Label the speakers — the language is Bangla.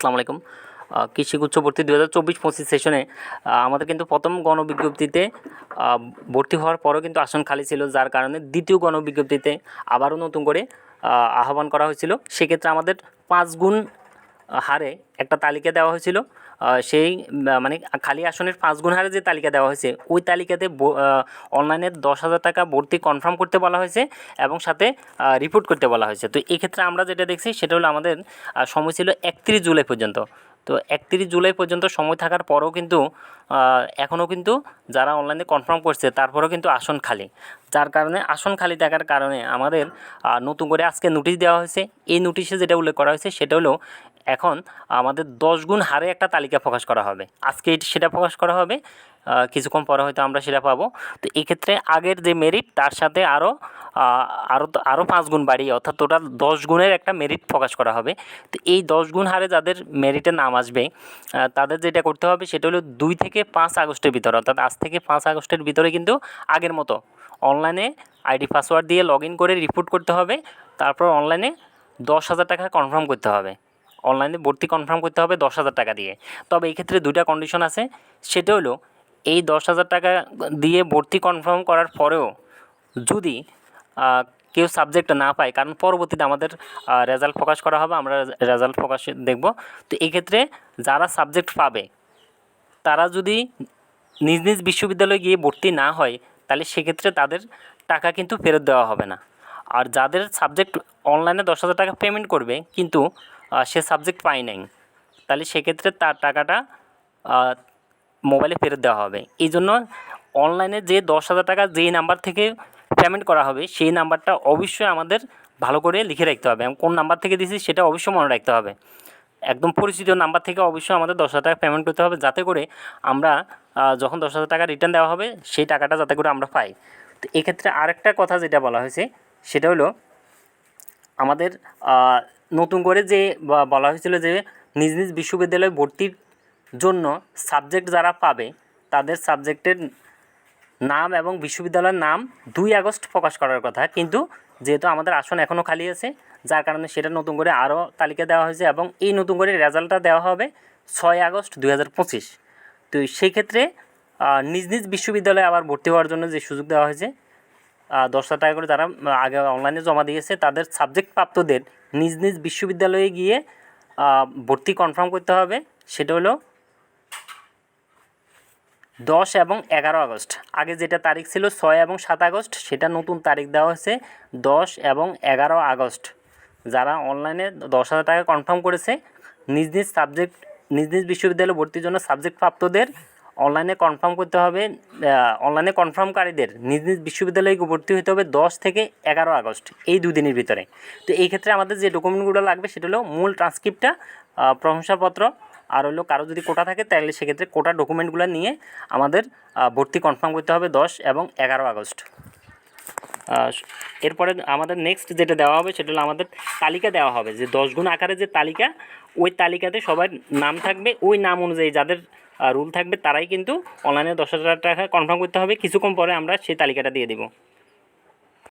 Speaker 1: আসসালামু আলাইকুম। কৃষি গুচ্ছ ভর্তি দু হাজার চব্বিশ পঁচিশ সেশনে আমাদের কিন্তু প্রথম গণবিজ্ঞপ্তিতে ভর্তি হওয়ার পরও কিন্তু আসন খালি ছিল, যার কারণে দ্বিতীয় গণবিজ্ঞপ্তিতে আবারও নতুন করে আহ্বান করা হয়েছিল। সেক্ষেত্রে আমাদের পাঁচ গুণ হারে একটা তালিকা দেওয়া হয়েছিল। সেই মানে খালি আসনের পাঁচ গুণ হারে যে তালিকা দেওয়া হয়েছে, ওই তালিকাতে অনলাইনে দশ হাজার টাকা ভর্তি কনফার্ম করতে বলা হয়েছে এবং সাথে রিপোর্ট করতে বলা হয়েছে। তো এই ক্ষেত্রে আমরা যেটা দেখছি সেটা হলো আমাদের সময় ছিল একত্রিশ জুলাই পর্যন্ত। তো একত্রিশ জুলাই পর্যন্ত সময় থাকার পরেও কিন্তু এখনও কিন্তু যারা অনলাইনে কনফার্ম করছে, তারপরেও কিন্তু আসন খালি। যার কারণে, আসন খালি থাকার কারণে আমাদের নতুন করে আজকে নোটিশ দেওয়া হয়েছে। এই নোটিশে যেটা উল্লেখ করা হয়েছে, সেটা হলো এখন আমাদের দশ গুণ হারে একটা তালিকা প্রকাশ করা হবে। আজকে সেটা প্রকাশ করা হবে কিছুক্ষণ পরে হয়তো আমরা সেটা পাবো। তো এক্ষেত্রে আগের যে মেরিট তার সাথে আরও আরও আরও পাঁচ গুণ বাড়িয়ে, অর্থাৎ টোটাল দশ গুণের একটা মেরিট প্রকাশ করা হবে। তো এই দশ গুণ হারে যাদের মেরিটে নাম আসবে তাদের যেটা করতে হবে, সেটা হলো দুই থেকে পাঁচ আগস্টের ভিতরে, অর্থাৎ আজ থেকে পাঁচ আগস্টের ভিতরে কিন্তু আগের মতো অনলাইনে আইডি পাসওয়ার্ড দিয়ে লগ ইন করে রিপোর্ট করতে হবে। তারপর অনলাইনে দশ হাজার টাকা কনফার্ম করতে হবে। অনলাইনে ভর্তি কনফার্ম করতে হবে দশ হাজার টাকা দিয়ে। তবে এই ক্ষেত্রে দুইটা কন্ডিশন আছে। সেটা হলো, এই দশ হাজার টাকা দিয়ে ভর্তি কনফার্ম করার পরেও যদি কেউ সাবজেক্ট না পায়, কারণ পরবর্তীতে আমাদের রেজাল্ট প্রকাশ করা হবে, আমরা রেজাল্ট প্রকাশ দেখব। তো এই ক্ষেত্রে যারা সাবজেক্ট পাবে, তারা যদি নিজ নিজ বিশ্ববিদ্যালয়ে গিয়ে ভর্তি না হয় তাহলে সেক্ষেত্রে তাদের টাকা কিন্তু ফেরত দেওয়া হবে না। আর যাদের সাবজেক্ট অনলাইনে দশ হাজার টাকা পেমেন্ট করবে, কিন্তু সে সাবজেক্ট পায় নাই, তাহলে সেক্ষেত্রে তার টাকাটা মোবাইলে ফেরত দেওয়া হবে। এই জন্য অনলাইনে যে দশ হাজার টাকা যেই নাম্বার থেকে পেমেন্ট করা হবে, সেই নাম্বারটা অবশ্যই আমাদের ভালো করে লিখে রাখতে হবে। এবং কোন নাম্বার থেকে দিয়েছি, সেটা অবশ্যই মনে রাখতে হবে। একদম পরিচিত নাম্বার থেকে অবশ্যই আমাদের দশ হাজার টাকা পেমেন্ট করতে হবে, যাতে করে আমরা যখন দশ হাজার টাকা রিটার্ন দেওয়া হবে, সেই টাকাটা যাতে করে আমরা পাই। তো এক্ষেত্রে আরেকটা কথা যেটা বলা হয়েছে, সেটা হলো আমাদের নতুন করে যে বলা হয়েছিল যে নিজ নিজ বিশ্ববিদ্যালয়ে ভর্তির জন্য সাবজেক্ট যারা পাবে, তাদের সাবজেক্টের নাম এবং বিশ্ববিদ্যালয়ের নাম দুই আগস্ট প্রকাশ করার কথা। কিন্তু যেহেতু আমাদের আসন এখনও খালি আছে যার কারণে সেটা নতুন করে আরও তালিকা দেওয়া হয়েছে এবং এই নতুন করে রেজাল্টটা দেওয়া হবে ছয় আগস্ট দুই হাজার পঁচিশ। তো সেই ক্ষেত্রে নিজ নিজ বিশ্ববিদ্যালয়ে আবার ভর্তি হওয়ার জন্য যে সুযোগ দেওয়া হয়েছে দশ হাজার টাকা করে যারা আগে অনলাইনে জমা দিয়েছে, তাদের সাবজেক্ট প্রাপ্তদের নিজ নিজ বিশ্ববিদ্যালয়ে গিয়ে ভর্তি কনফার্ম করতে হবে। সেটা হলো দশ এবং এগারো আগস্ট। আগে যেটা তারিখ ছিল ছয় এবং সাত আগস্ট, সেটা নতুন তারিখ দেওয়া হয়েছে দশ এবং এগারো আগস্ট। যারা অনলাইনে দশ হাজার টাকা কনফার্ম করেছে, নিজ নিজ সাবজেক্ট নিজ নিজ বিশ্ববিদ্যালয়ে ভর্তির জন্য সাবজেক্ট প্রাপ্তদের অনলাইনে কনফার্ম করতে হবে অনলাইনে কনফার্মকারীদের নিজ নিজ বিশ্ববিদ্যালয়ে ভর্তি হতে হবে দশ থেকে এগারো আগস্ট, এই দুদিনের ভিতরে। তো এই ক্ষেত্রে আমাদের যে ডকুমেন্টগুলো লাগবে সেটা হলো মূল ট্রান্সক্রিপ্টটা প্রশংসাপত্র, আর হলো কারও যদি কোটা থাকে তাহলে সেক্ষেত্রে কোটা ডকুমেন্টগুলো নিয়ে আমাদের ভর্তি কনফার্ম করতে হবে দশ এবং এগারো আগস্ট। এরপরে আমাদের নেক্সট যেটা দেওয়া হবে সেটা হলো আমাদের তালিকা দেওয়া হবে, যে দশ গুণ আকারে যে তালিকা, ওই তালিকাতে সবার নাম থাকবে, ওই নাম অনুযায়ী যাদের রুল থাকবে তারাই কিন্তু অনলাইনে দশ হাজার টাকা কনফার্ম করতে হবে, কিছুক্ষণ পরে আমরা সেই তালিকাটা দিয়ে দিব।